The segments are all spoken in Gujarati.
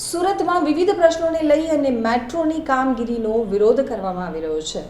સુરતમાં વિવિધ પ્રશ્નોને લઈ અને મેટ્રોની કામગીરીનો વિરોધ કરવામાં આવી રહ્યો છે.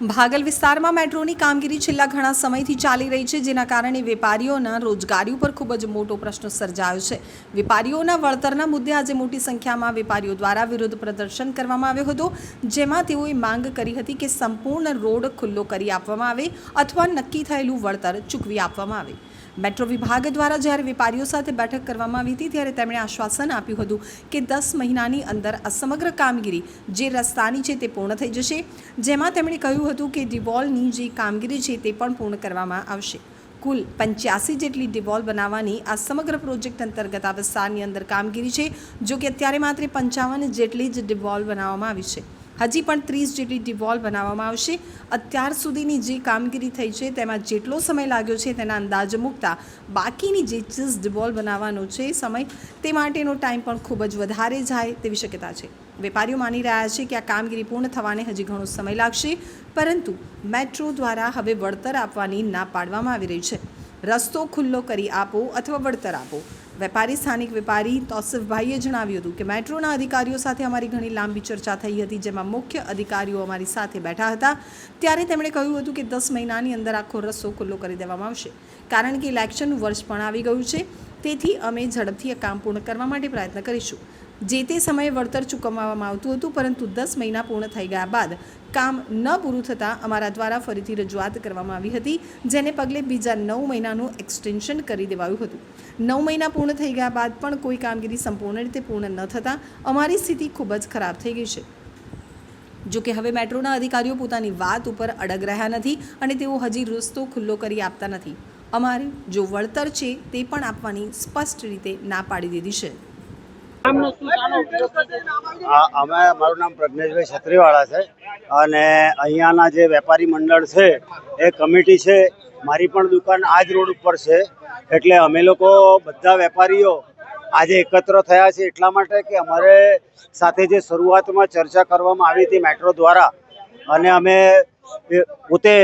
ભાગલ વિસ્તારમાં મેટ્રોની કામગીરી છેલ્લા ઘણા સમયથી ચાલી રહી છે, જેના કારણે વેપારીઓના રોજગારી ઉપર ખૂબ જ મોટો પ્રશ્ન સર્જાયો છે. વેપારીઓના વળતરના મુદ્દે આજે મોટી સંખ્યામાં વેપારીઓ દ્વારા વિરોધ પ્રદર્શન કરવામાં આવ્યો હતો, જેમાં તેઓએ માંગ કરી હતી કે સંપૂર્ણ રોડ ખુલ્લો કરી આપવામાં આવે અથવા નક્કી થયેલું વળતર ચૂકવી આપવામાં આવે. મેટ્રો વિભાગ દ્વારા જ્યારે વેપારીઓ સાથે બેઠક કરવામાં આવી હતી, ત્યારે તેમણે આશ્વાસન આપ્યું હતું કે દસ મહિનાની અંદર આ સમગ્ર કામગીરી જે રસ્તાની છે તે પૂર્ણ થઈ જશે, જેમાં તેમણે કહ્યું હતું કે ડિવોલની જે કામગીરી છે તે પણ પૂર્ણ કરવામાં આવશે. કુલ પંચ્યાસી જેટલી ડિવોલ બનાવવાની આ સમગ્ર પ્રોજેક્ટ અંતર્ગત આ વિસ્તારની અંદર કામગીરી છે, જો કે અત્યારે માત્ર પંચાવન જેટલી જ ડિવોલ બનાવવામાં આવી છે. હજી પણ ત્રીસ જેટલી ડિવોલ બનાવવામાં આવશે. અત્યાર સુધીની જે કામગીરી થઈ છે, તેમાં જેટલો સમય લાગ્યો છે, તેના અંદાજ મૂકતા બાકીની જે ચીઝ ડિવોલ બનાવવાનો છે સમય, તે માટેનો ટાઈમ પણ ખૂબ જ વધારે જાય તેવી શક્યતા છે. વેપારીઓ માની રહ્યા છે કે આ કામગીરી પૂર્ણ થવાને હજી ઘણો સમય લાગશે, પરંતુ મેટ્રો દ્વારા હવે વળતર આપવાની ના પાડવામાં આવી રહી છે. રસ્તો ખુલ્લો કરી આપો અથવા વળતર આપો. વેપારી, સ્થાનિક વેપારી તોસિફભાઈએ જણાવ્યું હતું કે મેટ્રોના અધિકારીઓ સાથે અમારી ઘણી લાંબી ચર્ચા થઈ હતી, જેમાં મુખ્ય અધિકારીઓ અમારી સાથે બેઠા હતા. ત્યારે તેમણે કહ્યું હતું કે દસ મહિનાની અંદર આખો રસ્તો ખુલ્લો કરી દેવામાં આવશે, કારણ કે ઇલેક્શનનું વર્ષ પણ આવી ગયું છે. તેથી અમે ઝડપથી આ કામ પૂર્ણ કરવા માટે પ્રયત્ન કરીશું. જે તે સમયે વળતર ચૂકવવામાં આવતું હતું, પરંતુ દસ મહિના પૂર્ણ થઈ ગયા બાદ કામ ન પૂરું થતાં અમારા દ્વારા ફરીથી રજૂઆત કરવામાં આવી હતી, જેને પગલે બીજા નવ મહિનાનું એક્સટેન્શન કરી દેવાયું હતું. નવ મહિના પૂર્ણ થઈ ગયા બાદ પણ કોઈ કામગીરી સંપૂર્ણ રીતે પૂર્ણ ન થતાં અમારી સ્થિતિ ખૂબ જ ખરાબ થઈ ગઈ છે. જો કે હવે મેટ્રોના અધિકારીઓ પોતાની વાત ઉપર અડગ રહ્યા નથી અને તેઓ હજી રસ્તો ખુલ્લો કરી આપતા નથી. અમારે જો વળતર છે તે પણ આપવાની સ્પષ્ટ રીતે ના પાડી દીધી છે. અમે, મારું નામ પ્રજ્ઞેશભાઈ છત્રીવાળા છે. અને અહીંયાના જે વેપારી મંડળ છે, એ કમિટી છે, મારી પણ દુકાન આ જ રોડ ઉપર છે. એટલે અમે લોકો બધા વેપારીઓ આજે એકત્ર થયા છે એટલા માટે કે અમારે સાથે જે શરૂઆતમાં ચર્ચા કરવામાં આવી હતી મેટ્રો દ્વારા, અને અમે પોતે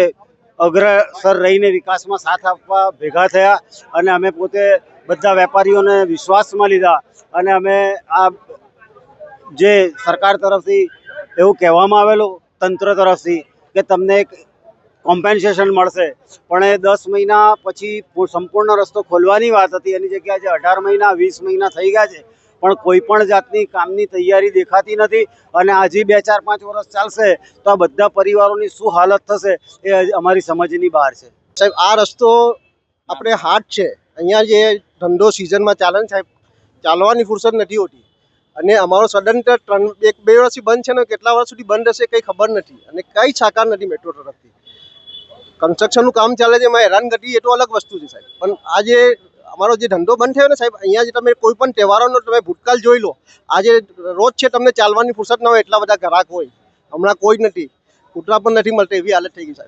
અગ્રસર રહીને વિકાસમાં સાથ આપવા ભેગા થયા, અને અમે પોતે બધા વેપારીઓને વિશ્વાસમાં લીધા અને અમે આ જે સરકાર તરફથી એવું કહેવામાં આવેલું, તંત્ર તરફથી, કે તમને એક કોમ્પેન્સેશન મળશે. પણ એ દસ મહિના પછી સંપૂર્ણ રસ્તો ખોલવાની વાત હતી. એની જગ્યાએ આજે અઢાર મહિના, વીસ મહિના થઈ ગયા છે. પણ કોઈ પણ જાતની કામની તૈયારી દેખાતી નથી અને હજી બે ચાર પાંચ વર્ષ ચાલશે તો આ બધા પરિવારોની શું હાલત થશે એ અમારી સમજની બહાર છે. સાહેબ, આ રસ્તો આપણે હાટ છે. અહીંયા જે ધંધો સિઝનમાં ચાલે ને સાહેબ, ચાલવાની ફુરસદ નથી હોતી. અને અમારો સડન ત્રણ, એક, બે વર્ષથી બંધ છે ને, કેટલા વર્ષ સુધી બંધ રહેશે કંઈ ખબર નથી. અને કંઈ સાકાર નથી મેટ્રો તરફથી. કન્સ્ટ્રક્શનનું કામ ચાલે છે, એમાં હેરાનગતિ એ તો અલગ વસ્તુ છે સાહેબ. પણ આજે અમારો જે ધંધો બંધ થયો ને સાહેબ, અહીંયા જે તમે કોઈ પણ તહેવારોનો તમે ભૂતકાળ જોઈ લો આજે રોજ છે તમને ચાલવાની ફુરસદ ના હોય, એટલા બધા ગ્રાહક હોય. હમણાં કોઈ નથી. કૂતરા પણ નથી મળતા, એવી હાલત થઈ ગઈ સાહેબ.